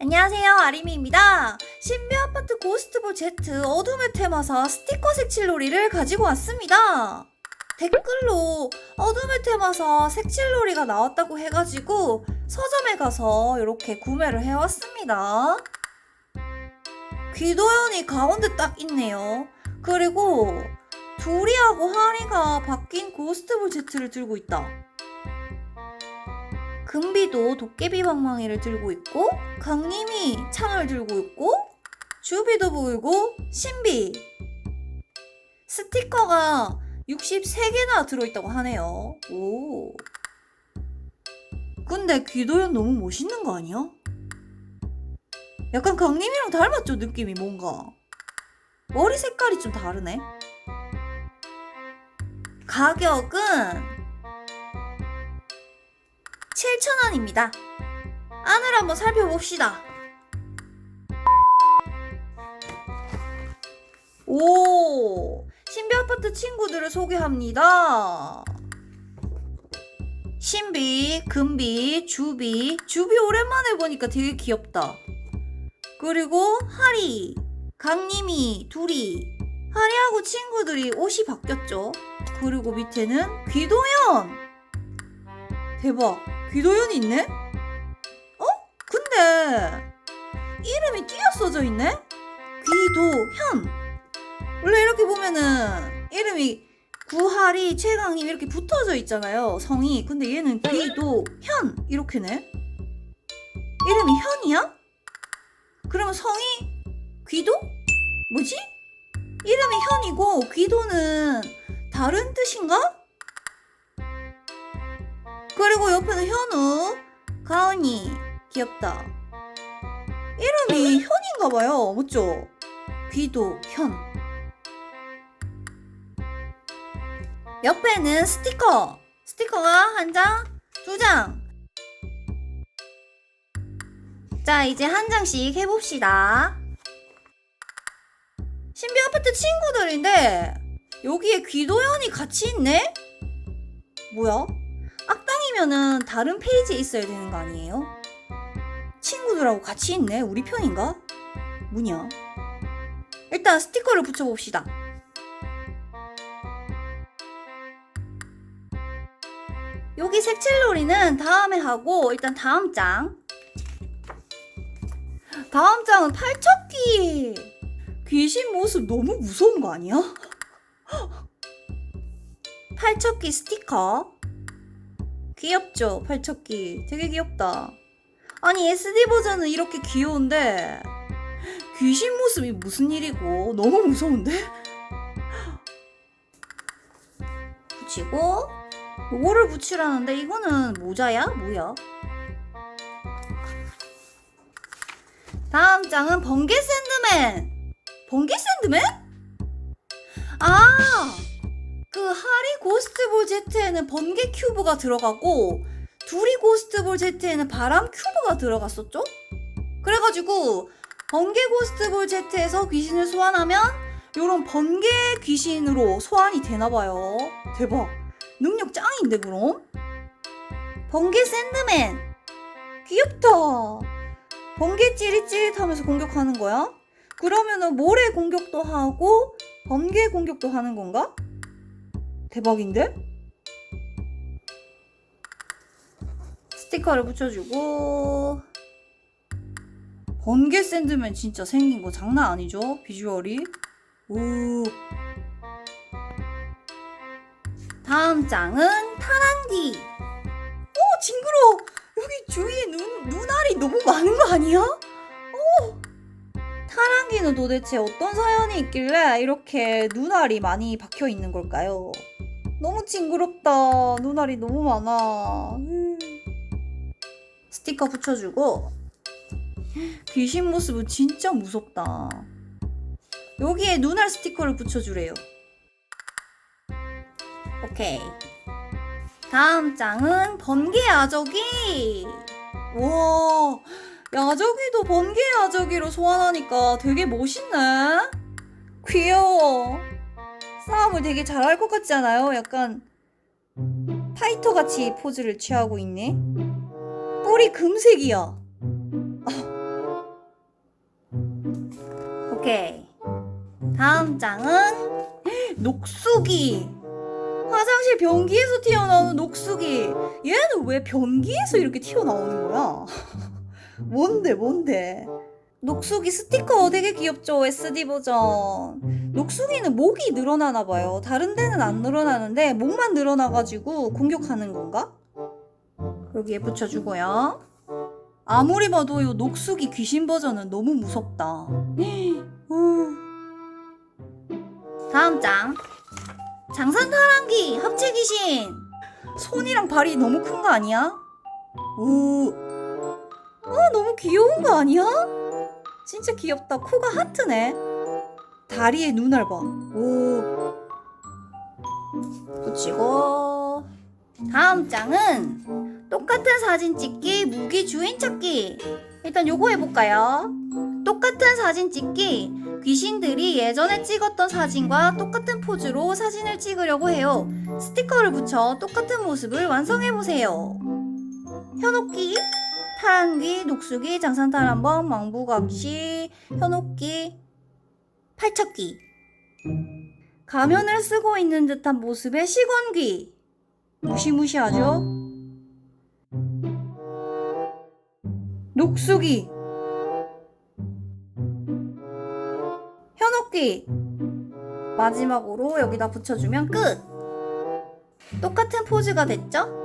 안녕하세요, 아리미입니다. 신비 아파트 고스트볼 Z 어둠의 테마사 스티커 색칠놀이를 가지고 왔습니다. 댓글로 어둠의 테마사 색칠놀이가 나왔다고 해가지고 서점에 가서 이렇게 구매를 해왔습니다. 귀도연이 가운데 딱 있네요. 그리고 두리하고 하리가 바뀐 고스트볼 Z를 들고 있다. 금비도 도깨비 방망이를 들고 있고 강림이 창을 들고 있고 주비도 보이고 신비. 스티커가 63개나 들어있다고 하네요. 오. 근데 귀도연 너무 멋있는 거 아니야? 약간 강림이랑 닮았죠 느낌이 뭔가. 머리 색깔이 좀 다르네. 가격은 7,000원입니다. 안을 한번 살펴봅시다. 오, 신비 아파트 친구들을 소개합니다. 신비, 금비, 주비. 주비 오랜만에 보니까 되게 귀엽다. 그리고 하리, 강림이, 둘이. 하리하고 친구들이 옷이 바뀌었죠. 그리고 밑에는 귀도연. 대박. 귀도연이 있네? 어? 근데 이름이 띄어 써져 있네? 귀도현. 원래 이렇게 보면은 이름이 구하리, 최강님 이렇게 붙어져 있잖아요. 성이. 근데 얘는 귀도현 이렇게네. 이름이 현이야? 그러면 성이 귀도? 뭐지? 이름이 현이고 귀도는 다른 뜻인가? 그리고 옆에는 현우, 가은이 귀엽다. 이름이 현인가봐요. 맞죠? 귀도 현. 옆에는 스티커. 스티커가 한 장, 두 장. 자, 이제 한 장씩 해봅시다. 신비 아파트 친구들인데 여기에 귀도현이 같이 있네? 뭐야? 악당이면은 다른 페이지에 있어야 되는 거 아니에요? 친구들하고 같이 있네. 우리 편인가? 뭐냐? 일단 스티커를 붙여봅시다. 여기 색칠놀이는 다음에 하고 일단 다음 장. 다음 장은 팔척기. 귀신 모습 너무 무서운 거 아니야? 팔척기 스티커. 귀엽죠, 팔척기. 되게 귀엽다. 아니, SD 버전은 이렇게 귀여운데, 귀신 모습이 무슨 일이고, 너무 무서운데? 붙이고, 요거를 붙이라는데, 이거는 모자야? 뭐야? 다음 장은 번개 샌드맨! 번개 샌드맨? 아! 그 하리 고스트볼 Z에는 번개 큐브가 들어가고 두리 고스트볼 Z에는 바람 큐브가 들어갔었죠? 그래가지고 번개 고스트볼 Z에서 귀신을 소환하면 요런 번개 귀신으로 소환이 되나봐요. 대박. 능력 짱인데 그럼? 번개 샌드맨. 귀엽다. 번개 찌릿찌릿하면서 공격하는 거야? 그러면은 모래 공격도 하고 번개 공격도 하는 건가? 대박인데? 스티커를 붙여주고 번개 샌드맨 진짜 생긴 거 장난 아니죠? 비주얼이 오 다음 장은 타란기 오 징그러워 여기 주위에 눈, 눈알이 너무 많은 거 아니야? 오 타란기는 도대체 어떤 사연이 있길래 이렇게 눈알이 많이 박혀 있는 걸까요? 너무 징그럽다. 눈알이 너무 많아. 음. 스티커 붙여주고 귀신 모습은 진짜 무섭다. 여기에 눈알 스티커를 붙여주래요. 오케이. 다음 장은 번개 야적이. 와, 야적이도 번개 야적이로 소환하니까 되게 멋있네. 귀여워. 싸움을 되게 잘할 것 같지 않아요? 약간 파이터 같이 포즈를 취하고 있네. 뿔이 금색이야. 아, 오케이. 다음 장은 녹수기. 화장실 변기에서 튀어나오는 녹수기. 얘는 왜 변기에서 이렇게 튀어나오는 거야? 뭔데, 뭔데? 녹수기 스티커 되게 귀엽죠? SD 버전. 녹수기는 목이 늘어나나 봐요. 다른 데는 안 늘어나는데 목만 늘어나가지고 공격하는 건가? 여기에 붙여주고요. 아무리 봐도 이 녹수기 귀신 버전은 너무 무섭다. 우. 다음 장. 장산타랑기 합체 귀신. 손이랑 발이 너무 큰 거 아니야? 우. 아 너무 귀여운 거 아니야? 진짜 귀엽다. 코가 하트네. 다리에 눈알 봐. 오. 붙이고. 다음 장은 똑같은 사진 찍기 무기 주인 찾기. 일단 요거 해볼까요? 똑같은 사진 찍기. 귀신들이 예전에 찍었던 사진과 똑같은 포즈로 사진을 찍으려고 해요. 스티커를 붙여 똑같은 모습을 완성해보세요. 현옥기, 타랑귀, 녹수기, 장산타란번, 망부각시, 현옥기, 팔척기. 가면을 쓰고 있는 듯한 모습의 시건귀. 무시무시하죠? 녹수기. 현옥귀. 마지막으로 여기다 붙여주면 끝. 똑같은 포즈가 됐죠?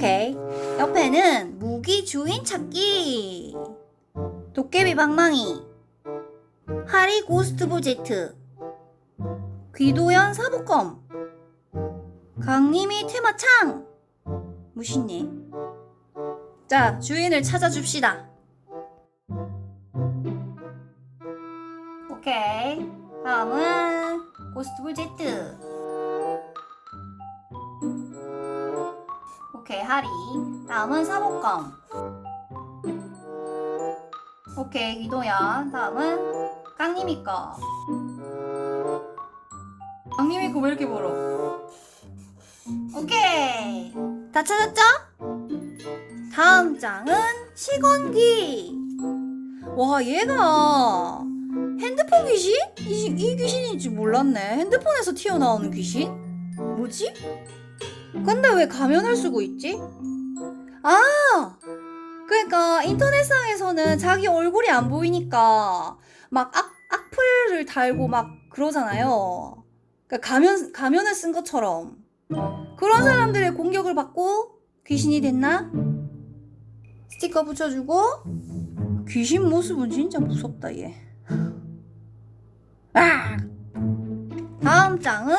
오케이. 옆에는 무기 주인 찾기. 도깨비 방망이. 하리 고스트볼 제트. 귀도연 사복검. 강림이 테마창. 무신네. 자, 주인을 찾아줍시다. 오케이. 다음은 고스트볼 제트. 오케이, 하리. 다음은 사복검. 오케이, 기도연. 다음은 깡님이 거. 깡님이 거왜 이렇게 멀어? 오케이. 다 찾았죠? 다음 장은 시건기. 와, 얘가 핸드폰 귀신? 이, 이 귀신인지 몰랐네. 핸드폰에서 튀어나오는 귀신? 뭐지? 근데 왜 가면을 쓰고 있지? 아! 그러니까 인터넷상에서는 자기 얼굴이 안 보이니까 막 악, 악플을 달고 막 그러잖아요. 그러니까 가면, 가면을 쓴 것처럼. 그런 사람들의 공격을 받고 귀신이 됐나? 스티커 붙여주고 귀신 모습은 진짜 무섭다 얘. 아! 다음 장은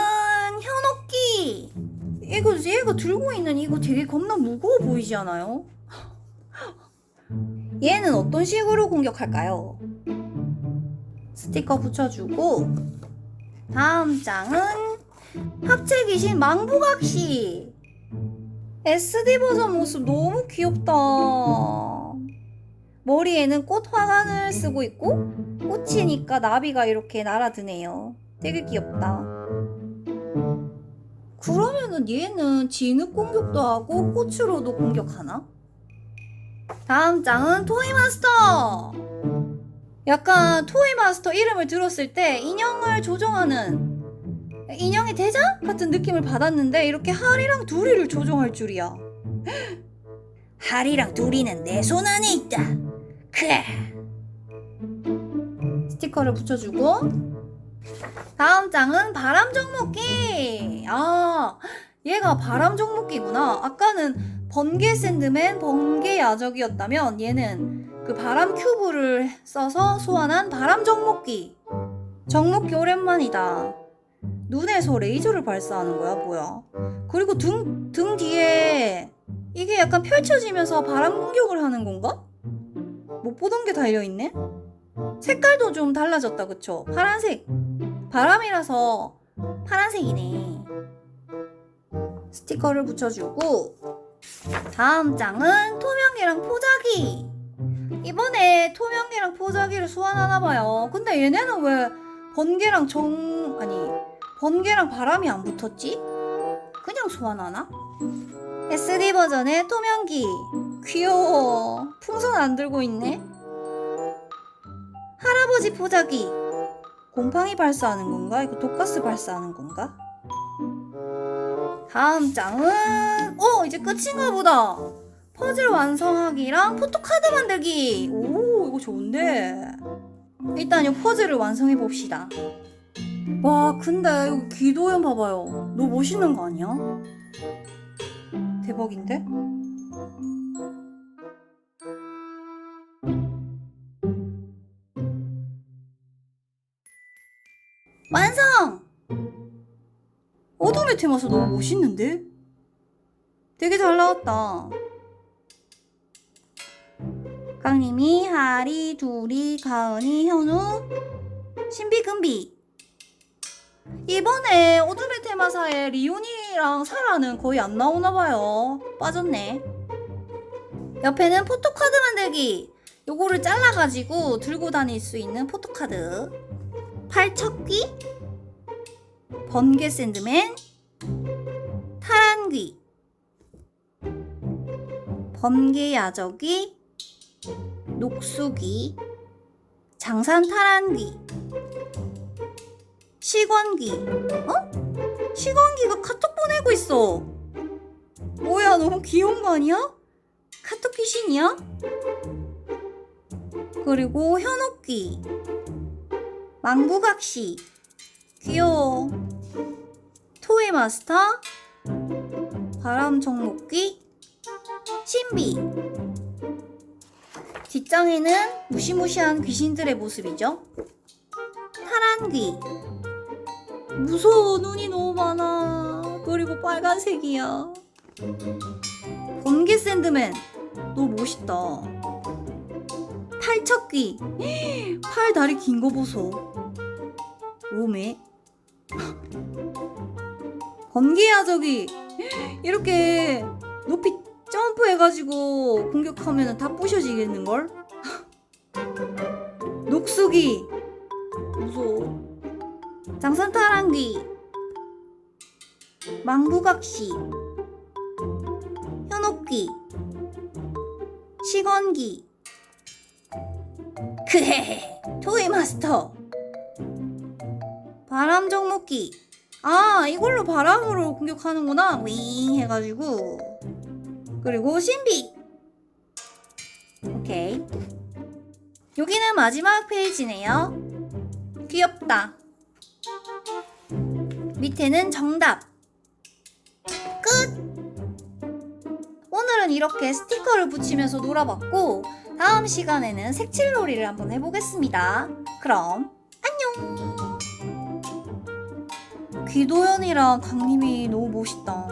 현옥기. 이거 얘가 들고 있는 이거 되게 겁나 무거워 보이지 않아요? 얘는 어떤 식으로 공격할까요? 스티커 붙여주고 다음 장은 합체 귀신 망부각시 SD 버전 모습 너무 귀엽다 머리에는 꽃 화관을 쓰고 있고 꽃이니까 나비가 이렇게 날아드네요 되게 귀엽다 그러면은 얘는 진흙 공격도 하고 꽃으로도 공격하나? 다음 장은 토이마스터 약간 토이마스터 이름을 들었을 때 인형을 조종하는 인형의 대장 같은 느낌을 받았는데 이렇게 하리랑 두리를 조종할 줄이야. 하리랑 두리는 내 손 안에 있다. 그래. 스티커를 붙여주고 다음 장은 바람 정목기. 아, 얘가 바람 정목기구나. 아까는 번개 샌드맨, 번개 야적이었다면 얘는 그 바람 큐브를 써서 소환한 바람 정목기. 정목기 오랜만이다. 눈에서 레이저를 발사하는 거야, 뭐야? 그리고 등, 등 뒤에 이게 약간 펼쳐지면서 바람 공격을 하는 건가? 못 보던 게 달려있네? 색깔도 좀 달라졌다, 그쵸? 파란색. 바람이라서 파란색이네. 스티커를 붙여주고, 다음 장은 토명이랑 포자기. 이번에 토명이랑 포자기를 소환하나 봐요. 근데 얘네는 왜 번개랑 정, 아니, 번개랑 바람이 안 붙었지? 그냥 소환하나? SD 버전의 토명기 귀여워. 풍선 안 들고 있네. 할아버지 포자기. 곰팡이 발사하는 건가? 이거 독가스 발사하는 건가? 다음 장은 어 이제 끝인가 보다. 퍼즐 완성하기랑 포토카드 만들기. 오 이거 좋은데. 일단 이 퍼즐을 완성해 봅시다. 와 근데 이거 기도연 봐봐요. 너무 멋있는 거 아니야? 대박인데? 완성! 어둠의 테마서 너무 멋있는데? 되게 잘 나왔다. 깡님이, 하리, 두리, 가은이, 현우, 신비 금비. 이번에 어둠의 테마사에 리온이랑 사라는 거의 안 나오나 봐요. 빠졌네. 옆에는 포토카드 만들기. 요거를 잘라가지고 들고 다닐 수 있는 포토카드. 팔척귀, 번개 샌드맨, 타란귀, 번개 야적이, 녹수귀, 장산 타란귀, 시건귀. 어? 시건귀가 카톡 보내고 있어. 뭐야, 너무 귀여운 거 아니야? 카톡 귀신이야? 그리고 현옥귀. 망부각시. 귀여워. 토이 마스터. 바람 정목귀. 신비. 뒷장에는 무시무시한 귀신들의 모습이죠. 타란귀. 무서워. 눈이 너무 많아. 그리고 빨간색이야. 번개 샌드맨. 너무 멋있다 팔척귀 팔 다리 긴 거 보소. 오메. 번개야적이 이렇게 높이 점프해가지고 공격하면 다 부셔지겠는 걸? 녹수기 무서워. 장산타랑귀 망부각시 현옥귀 시건귀 그헤헤 토이 마스터. 바람 정목기. 아 이걸로 바람으로 공격하는구나. 윙 해가지고. 그리고 신비. 오케이. 여기는 마지막 페이지네요. 귀엽다. 밑에는 정답. 끝. 오늘은 이렇게 스티커를 붙이면서 놀아봤고 다음 시간에는 색칠놀이를 한번 해보겠습니다. 그럼 안녕. 귀도연이랑 강님이 너무 멋있다.